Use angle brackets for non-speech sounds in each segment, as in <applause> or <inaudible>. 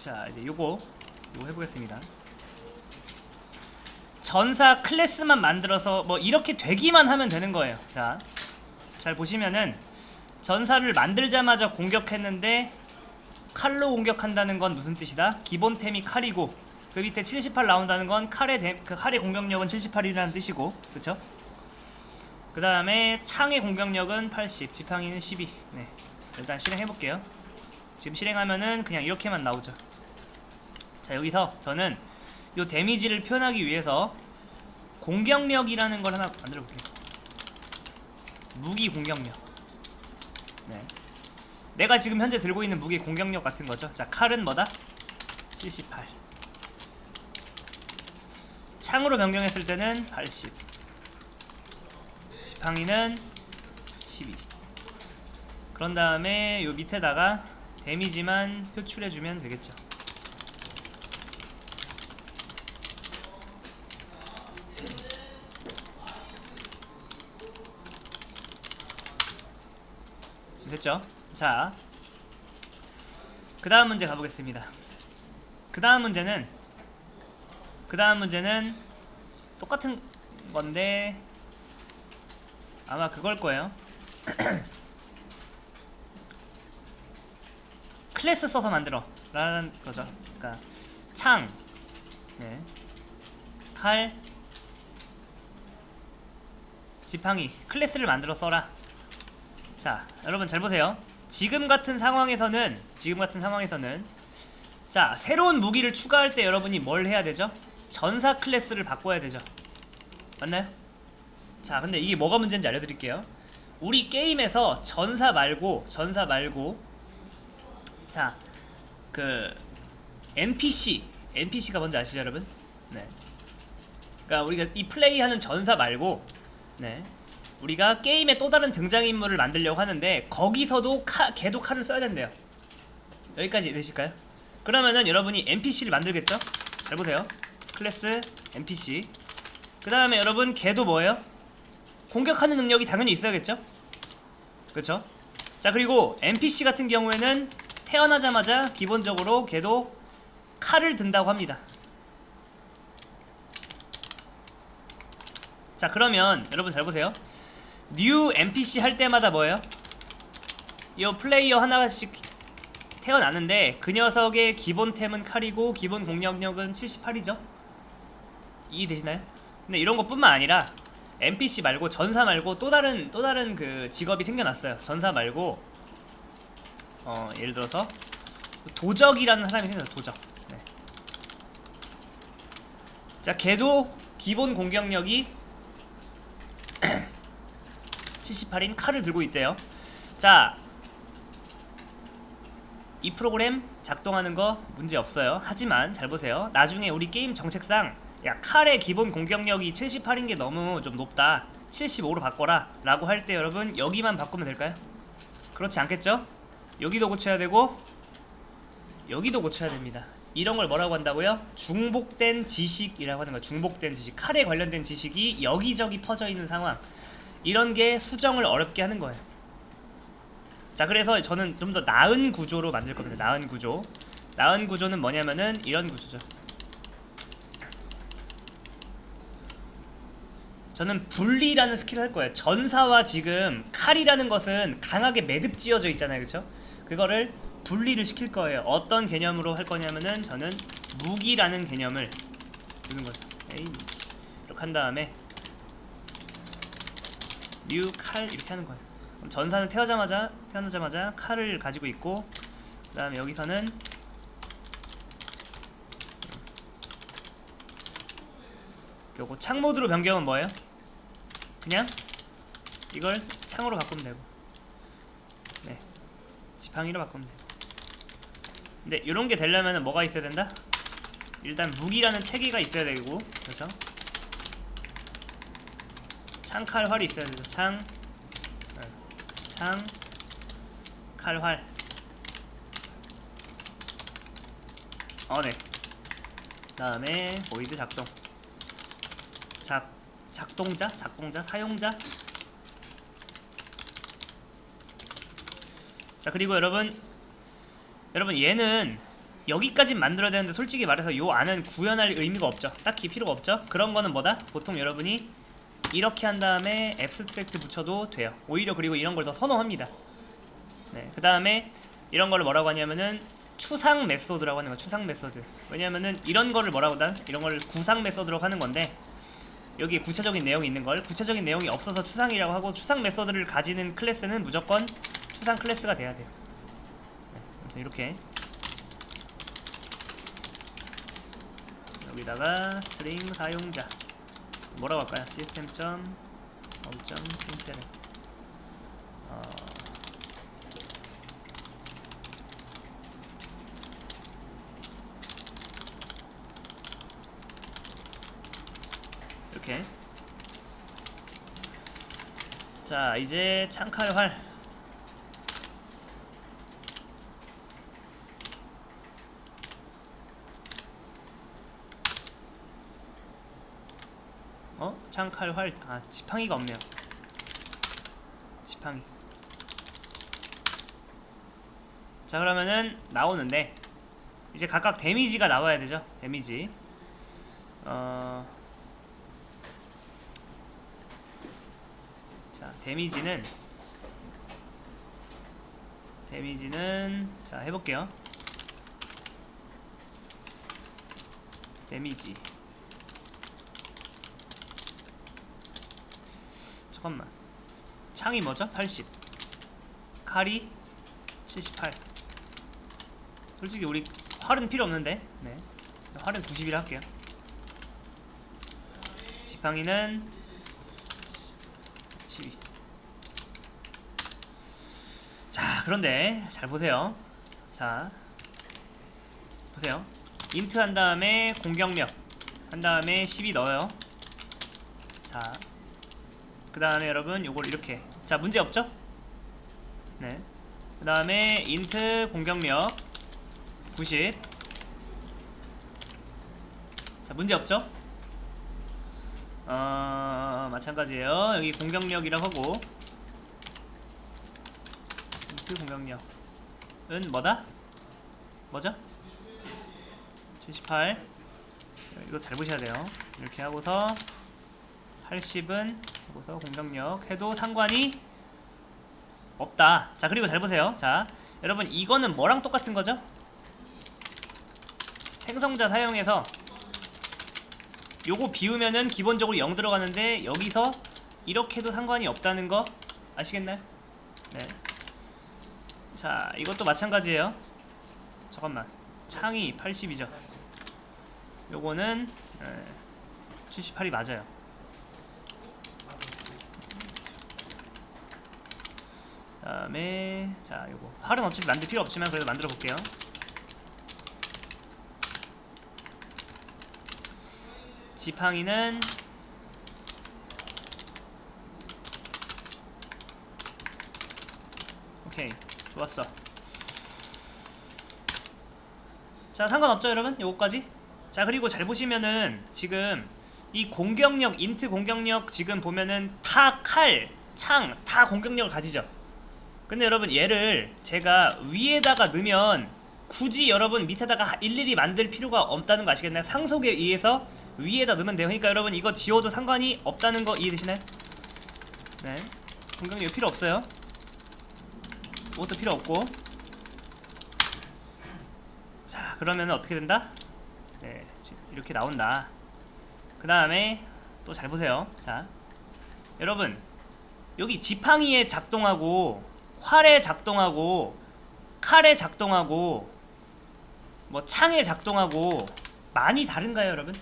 자 이제 요거 요거 해보겠습니다. 전사 클래스만 만들어서 뭐 이렇게 되기만 하면 되는 거예요. 자, 잘 보시면은 전사를 만들자마자 공격했는데 칼로 공격한다는 건 무슨 뜻이다? 기본템이 칼이고 그 밑에 78 나온다는 건 칼의 데, 그 칼의 공격력은 78이라는 뜻이고 그쵸? 그 다음에 창의 공격력은 80, 지팡이는 12 네. 일단 실행해 볼게요 지금 실행하면은 그냥 이렇게만 나오죠 자 여기서 저는 요 데미지를 표현하기 위해서 공격력이라는 걸 하나 만들어 볼게요. 무기 공격력. 네. 내가 지금 현재 들고 있는 무기 공격력 같은 거죠? 자 칼은 뭐다? 78 창으로 변경했을 때는 80 지팡이는 12 그런 다음에 요 밑에다가 데미지만 표출해주면 되겠죠 됐죠? 자, 그 다음 문제 가보겠습니다. 그 다음 문제는 그 다음 문제는 똑같은 건데 아마 그걸 거예요. <clears throat> 클래스 써서 만들어 라는 거죠. 그러니까 창, 네, 칼, 지팡이 클래스를 만들어 써라. 자, 여러분 잘 보세요. 지금 같은 상황에서는 지금 같은 상황에서는 자, 새로운 무기를 추가할 때 여러분이 뭘 해야 되죠? 전사 클래스를 바꿔야 되죠. 맞나요? 자, 근데 이게 뭐가 문제인지 알려드릴게요. 우리 게임에서 전사 말고 전사 말고 자, 그 NPC NPC가 뭔지 아시죠, 여러분? 네. 그러니까 우리가 이 플레이하는 전사 말고 네. 우리가 게임에 또 다른 등장인물을 만들려고 하는데 거기서도 카, 걔도 칼을 써야 된대요. 여기까지 되실까요? 그러면은 여러분이 NPC를 만들겠죠? 잘 보세요. 클래스 NPC. 그 다음에 여러분 걔도 뭐예요? 공격하는 능력이 당연히 있어야겠죠? 그렇죠? 자 그리고 NPC 같은 경우에는 태어나자마자 기본적으로 걔도 칼을 든다고 합니다. 자 그러면 여러분 잘 보세요. 뉴 NPC 할 때마다 뭐예요? 이 플레이어 하나씩 태어나는데 그 녀석의 기본템은 칼이고 기본 공격력은 78이죠? 이해되시나요? 근데 이런 것뿐만 아니라 NPC 말고 전사 말고 또 다른 또 다른 그 직업이 생겨났어요. 전사 말고 어 예를 들어서 도적이라는 사람이 생겼어요. 도적. 네. 자 걔도 기본 공격력이 78인 칼을 들고 있대요. 자, 이 프로그램 작동하는 거 문제 없어요. 하지만 잘 보세요. 나중에 우리 게임 정책상 야 칼의 기본 공격력이 78인 게 너무 좀 높다. 75로 바꿔라 라고 할 때 여러분 여기만 바꾸면 될까요? 그렇지 않겠죠? 여기도 고쳐야 되고 여기도 고쳐야 됩니다. 이런 걸 뭐라고 한다고요? 중복된 지식이라고 하는 거예요. 중복된 지식. 칼에 관련된 지식이 여기저기 퍼져 있는 상황. 이런 게 수정을 어렵게 하는 거예요. 자, 그래서 저는 좀 더 나은 구조로 만들 겁니다. 나은 구조. 나은 구조는 뭐냐면은 이런 구조죠. 저는 분리라는 스킬을 할 거예요. 전사와 지금 칼이라는 것은 강하게 매듭 지어져 있잖아요. 그렇죠? 그거를 분리를 시킬 거예요. 어떤 개념으로 할 거냐면은 저는 무기라는 개념을 두는 거죠. 에이. 이렇게 한 다음에 뉴칼 이렇게 하는 거예요. 그럼 전사는 태어나자마자 태어나자마자 칼을 가지고 있고 그 다음에 여기서는 요거 창 모드로 변경은 뭐예요? 그냥 이걸 창으로 바꾸면 되고 네 지팡이로 바꾸면 되고 근데 이런 게 되려면 뭐가 있어야 된다? 일단 무기라는 체계가 있어야 되고 그렇죠? 창칼 활이 있어야 되죠. 창, 네. 창, 칼 활. 어, 네. 다음에 보이드 작동. 작 작동자, 작동자, 사용자. 자 그리고 여러분, 여러분 얘는 여기까지 만들어야 되는데 솔직히 말해서 요 안은 구현할 의미가 없죠 딱히 필요가 없죠 그런 거는 뭐다? 보통 여러분이 이렇게 한 다음에 앱스트랙트 붙여도 돼요. 오히려 그리고 이런 걸 더 선호합니다. 네, 그 다음에 이런 거를 뭐라고 하냐면은 추상 메소드라고 하는 거 추상 메소드. 왜냐면은 이런 거를 뭐라고 하다 이런 걸 구상 메소드라고 하는 건데 여기에 구체적인 내용이 있는 걸 구체적인 내용이 없어서 추상이라고 하고 추상 메소드를 가지는 클래스는 무조건 추상 클래스가 돼야 돼요. 네, 이렇게. 여기다가 스트링 사용자 뭐라고 할까요? 시스템 점 엄점 프린트를 어, 이렇게. 자 이제 창칼 활 어? 창칼활 아 지팡이가 없네요. 지팡이. 자 그러면은 나오는데 이제 각각 데미지가 나와야 되죠 데미지. 어... 자 데미지는 데미지는 자 해볼게요. 데미지 잠깐만. 창이 뭐죠? 80 칼이 78 솔직히 우리 활은 필요 없는데. 네. 활은 90이라 할게요. 지팡이는 12 자 그런데 잘 보세요. 자 보세요. 인트 한 다음에 공격력 한 다음에 12 넣어요. 자 그 다음에 여러분 요걸 이렇게 자 문제 없죠? 네 그 다음에 인트 공격력 90 자 문제 없죠? 어 마찬가지예요 여기 공격력이라고 하고 인트 공격력은 뭐다? 뭐죠? 78 이거 잘 보셔야 돼요 이렇게 하고서 80은 하고서 공격력. 해도 상관이 없다. 자 그리고 잘 보세요. 자 여러분 이거는 뭐랑 똑같은 거죠? 생성자 사용해서 요거 비우면은 기본적으로 0 들어가는데 여기서 이렇게 해도 상관이 없다는 거 아시겠나요? 네. 자 이것도 마찬가지예요. 잠깐만. 창이 80이죠. 요거는 78이 맞아요 다음에 자 요거. 활은 어차피 만들 필요 없지만 그래도 만들어 볼게요. 지팡이는 오케이 좋았어. 자 상관없죠 여러분? 요거까지? 자 그리고 잘 보시면은 지금 이 공격력 인트 공격력 지금 보면은 다 칼, 창 다 공격력을 가지죠 근데 여러분 얘를 제가 위에다가 넣으면 굳이 여러분 밑에다가 일일이 만들 필요가 없다는 거 아시겠나요? 상속에 의해서 위에다 넣으면 돼요 그러니까 여러분 이거 지워도 상관이 없다는 거 이해되시나요? 네 공격력 필요 없어요 이것도 필요 없고 자 그러면 어떻게 된다? 네 이렇게 나온다 그 다음에 또 잘 보세요 자 여러분 여기 지팡이에 작동하고 활에 작동하고 칼에 작동하고 뭐 창에 작동하고 많이 다른가요 여러분?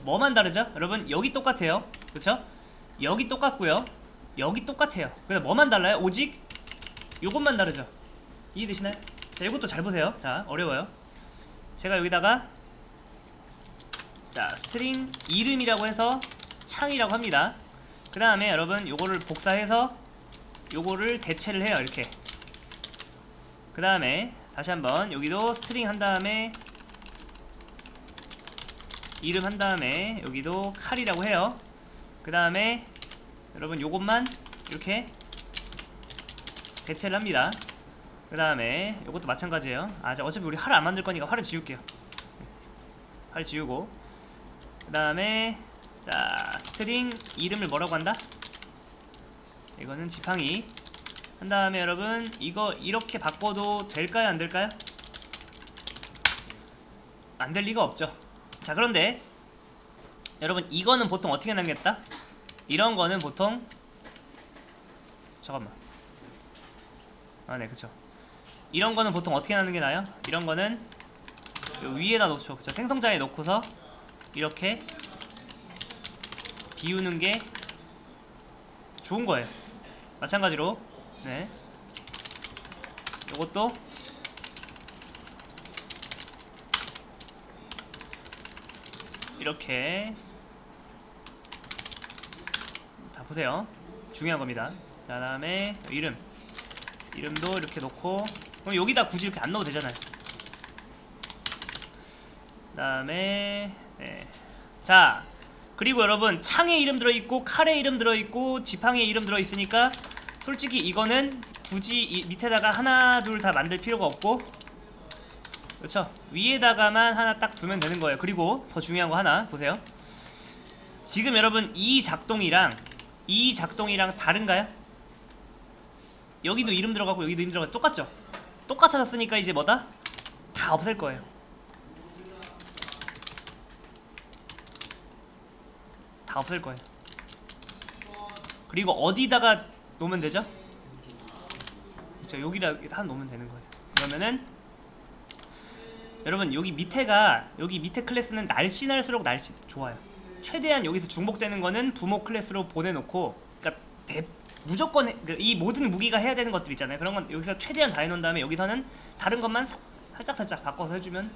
뭐만 다르죠? 여러분 여기 똑같아요 그쵸? 여기 똑같고요 여기 똑같아요 근데 뭐만 달라요? 오직 요것만 다르죠 이해되시나요? 자 이것도 잘 보세요 자 어려워요 제가 여기다가 자 스트링 이름이라고 해서 창이라고 합니다 그 다음에 여러분 요거를 복사해서 요거를 대체를 해요 이렇게 그 다음에 다시 한번 여기도 스트링 한 다음에 이름 한 다음에 여기도 칼이라고 해요 그 다음에 여러분 요것만 이렇게 대체를 합니다 그 다음에 이것도 마찬가지예요. 아, 자, 어차피 우리 활을 안 만들 거니까 활을 지울게요. 활 지우고 그 다음에 자 스트링 이름을 뭐라고 한다? 이거는 지팡이. 한 다음에 여러분 이거 이렇게 바꿔도 될까요? 안 될까요? 안 될 리가 없죠. 자 그런데 여러분 이거는 보통 어떻게 남겼다? 이런 거는 보통 잠깐만. 아네 그쵸. 이런 거는 보통 어떻게 나는 게 나요? 이런 거는 요 위에다 놓죠. 그쵸? 생성자에 놓고서 이렇게 비우는 게 좋은 거예요 마찬가지로 네. 요것도. 이렇게. 자 보세요. 중요한 겁니다. 자 다음에 이름. 이름도 이렇게 놓고. 그럼 여기다 굳이 이렇게 안 넣어도 되잖아요. 그 다음에 네. 자 그리고 여러분 창에 이름 들어있고 칼에 이름 들어있고 지팡이에 이름 들어있으니까 솔직히 이거는 굳이 이 밑에다가 하나 둘 다 만들 필요가 없고 그렇죠 위에다가만 하나 딱 두면 되는 거예요 그리고 더 중요한 거 하나 보세요 지금 여러분 이 작동이랑 이 작동이랑 다른가요? 여기도 이름 들어가고 여기도 이름 들어가고 똑같죠? 똑같아졌으니까 이제 뭐다? 다 없앨 거예요 다 없앨 거예요. 그리고 어디다가 놓으면 되죠? 그쵸 여기다 한 놓으면 되는 거예요. 그러면은 여러분 여기 밑에가 여기 밑에 클래스는 날씬할수록 날씬 좋아요. 최대한 여기서 중복되는 거는 부모 클래스로 보내놓고 그러니까 대, 무조건 해- 그이 모든 무기가 해야 되는 것들 있잖아요. 그런 건 여기서 최대한 다 해놓은 다음에 여기서는 다른 것만 사- 살짝 살짝 바꿔서 해주면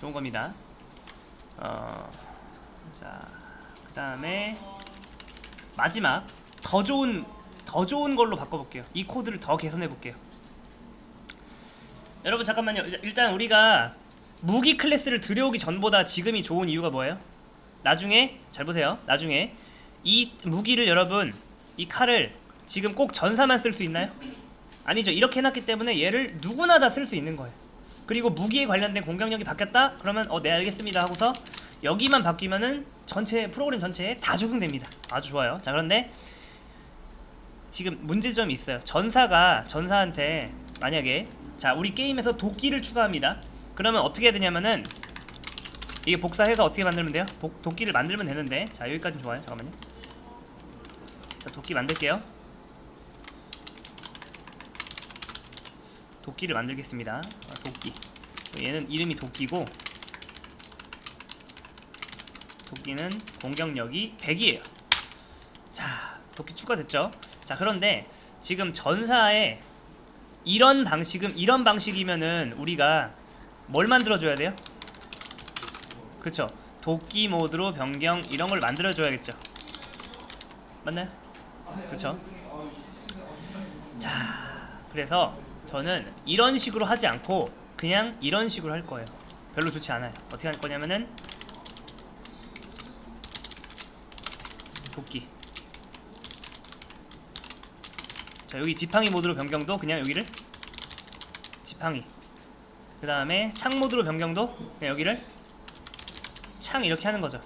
좋은 겁니다. 어, 자, 그 다음에 마지막 더 좋은 더 좋은 걸로 바꿔볼게요. 이 코드를 더 개선해 볼게요. 여러분 잠깐만요. 일단 우리가 무기 클래스를 들여오기 전보다 지금이 좋은 이유가 뭐예요? 나중에 잘 보세요. 나중에 이 무기를 여러분 이 칼을 지금 꼭 전사만 쓸 수 있나요? 아니죠. 이렇게 해놨기 때문에 얘를 누구나 다 쓸 수 있는 거예요. 그리고 무기에 관련된 공격력이 바뀌었다? 그러면 어 네 알겠습니다 하고서 여기만 바뀌면은 전체 프로그램 전체에 다 적용됩니다. 아주 좋아요. 자 그런데 지금 문제점이 있어요. 전사가 전사한테 만약에 자 우리 게임에서 도끼를 추가합니다. 그러면 어떻게 해야 되냐면은 이게 복사해서 어떻게 만들면 돼요? 복, 도끼를 만들면 되는데 자 여기까지 좋아요. 잠깐만요. 자 도끼 만들게요. 도끼를 만들겠습니다. 아, 도끼. 얘는 이름이 도끼고 도끼는 공격력이 100이에요. 자, 도끼 추가됐죠? 자, 그런데 지금 전사에 이런 방식은 이런 방식이면은 우리가 뭘 만들어 줘야 돼요? 그쵸 도끼 모드로 변경 이런 걸 만들어 줘야겠죠. 맞나요? 그쵸 자, 그래서 저는 이런 식으로 하지 않고 그냥 이런 식으로 할 거예요. 별로 좋지 않아요. 어떻게 할 거냐면은 도끼. 자 여기 지팡이 모드로 변경도 그냥 여기를 지팡이. 그 다음에 창 모드로 변경도 그냥 여기를 창 이렇게 하는 거죠.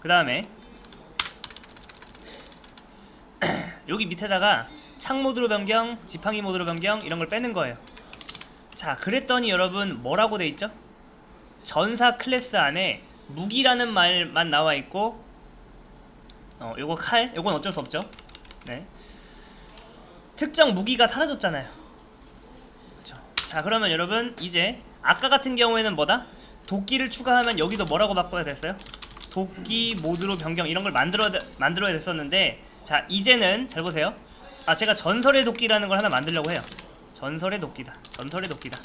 그 다음에 <clears throat> 여기 밑에다가 창 모드로 변경, 지팡이 모드로 변경 이런 걸 빼는 거예요. 자, 그랬더니 여러분 뭐라고 돼 있죠? 전사 클래스 안에 무기라는 말만 나와 있고 어, 요거 칼, 요건 어쩔 수 없죠. 네. 특정 무기가 사라졌잖아요. 그렇죠. 자, 그러면 여러분 이제 아까 같은 경우에는 뭐다? 도끼를 추가하면 여기도 뭐라고 바꿔야 됐어요? 도끼 모드로 변경 이런 걸 만들어 만들어야 됐었는데 자, 이제는 잘 보세요. 아, 제가 전설의 도끼라는 걸 하나 만들려고 해요. 전설의 도끼다. 전설의 도끼다.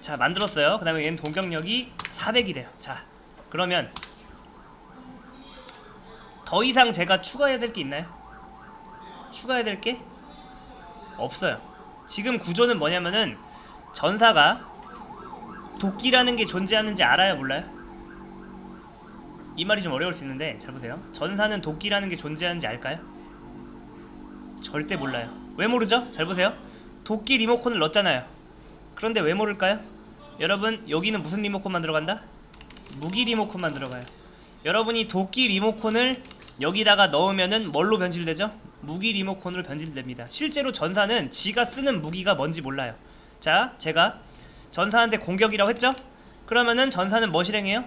자, 만들었어요. 그 다음에 얘는 공격력이 400이래요. 자, 그러면 더 이상 제가 추가해야 될 게 있나요? 추가해야 될 게 없어요. 지금 구조는 뭐냐면은 전사가 도끼라는 게 존재하는지 알아요, 몰라요? 이 말이 좀 어려울 수 있는데 잘 보세요. 전사는 도끼라는 게 존재하는지 알까요? 절대 몰라요. 왜 모르죠? 잘 보세요. 도끼 리모컨을 넣었잖아요. 그런데 왜 모를까요? 여러분 여기는 무슨 리모컨만 들어간다? 무기 리모컨만 들어가요. 여러분이 도끼 리모컨을 여기다가 넣으면은 뭘로 변질되죠? 무기 리모컨으로 변질됩니다. 실제로 전사는 지가 쓰는 무기가 뭔지 몰라요. 자, 제가 전사한테 공격이라고 했죠? 그러면은 전사는 뭐 실행해요?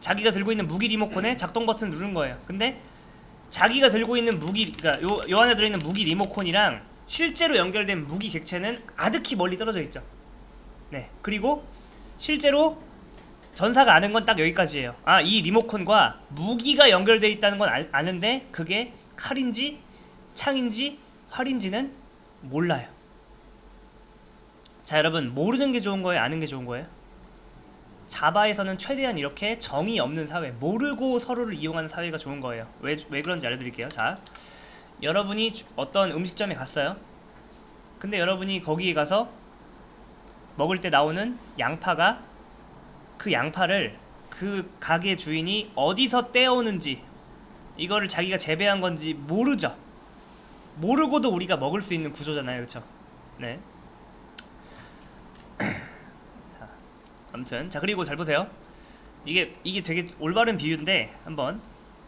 자기가 들고 있는 무기 리모컨에 작동 버튼 누르는 거예요. 근데 자기가 들고 있는 무기, 그러니까 요, 요 안에 들어있는 무기 리모컨이랑 실제로 연결된 무기 객체는 아득히 멀리 떨어져 있죠. 네. 그리고 실제로 전사가 아는 건 딱 여기까지예요. 아, 이 리모컨과 무기가 연결돼 있다는 건 아, 아는데 그게 칼인지 창인지 활인지는 몰라요. 자, 여러분 모르는 게 좋은 거예요, 아는 게 좋은 거예요? 자바에서는 최대한 이렇게 정이 없는 사회, 모르고 서로를 이용하는 사회가 좋은 거예요. 왜, 왜 그런지 알려드릴게요. 자, 여러분이 주- 어떤 음식점에 갔어요. 근데 여러분이 거기에 가서 먹을 때 나오는 양파가 그 양파를 그 가게 주인이 어디서 떼어오는지 이거를 자기가 재배한 건지 모르죠. 모르고도 우리가 먹을 수 있는 구조잖아요, 그렇죠? 네. <clears throat> 자, 아무튼 자 그리고 잘 보세요. 이게 이게 되게 올바른 비유인데 한번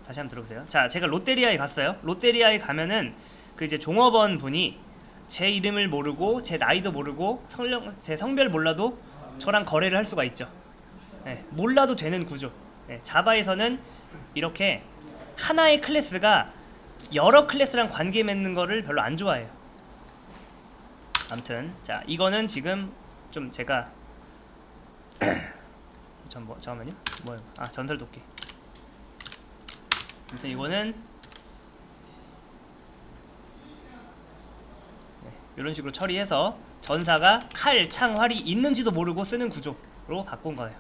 다시 한번 들어보세요. 자, 제가 롯데리아에 갔어요. 롯데리아에 가면은 그 이제 종업원 분이 제 이름을 모르고 제 나이도 모르고 성령 제 성별 몰라도 저랑 거래를 할 수가 있죠. 네, 몰라도 되는 구조. 네, 자바에서는 이렇게 하나의 클래스가 여러 클래스랑 관계 맺는 거를 별로 안 좋아해요. 아무튼 자 이거는 지금 좀 제가 <clears throat> 전 뭐 잠깐만요. 뭐요? 아 전설 도끼. 아무튼 이거는 네, 이런 식으로 처리해서 전사가 칼, 창, 활이 있는지도 모르고 쓰는 구조로 바꾼 거예요.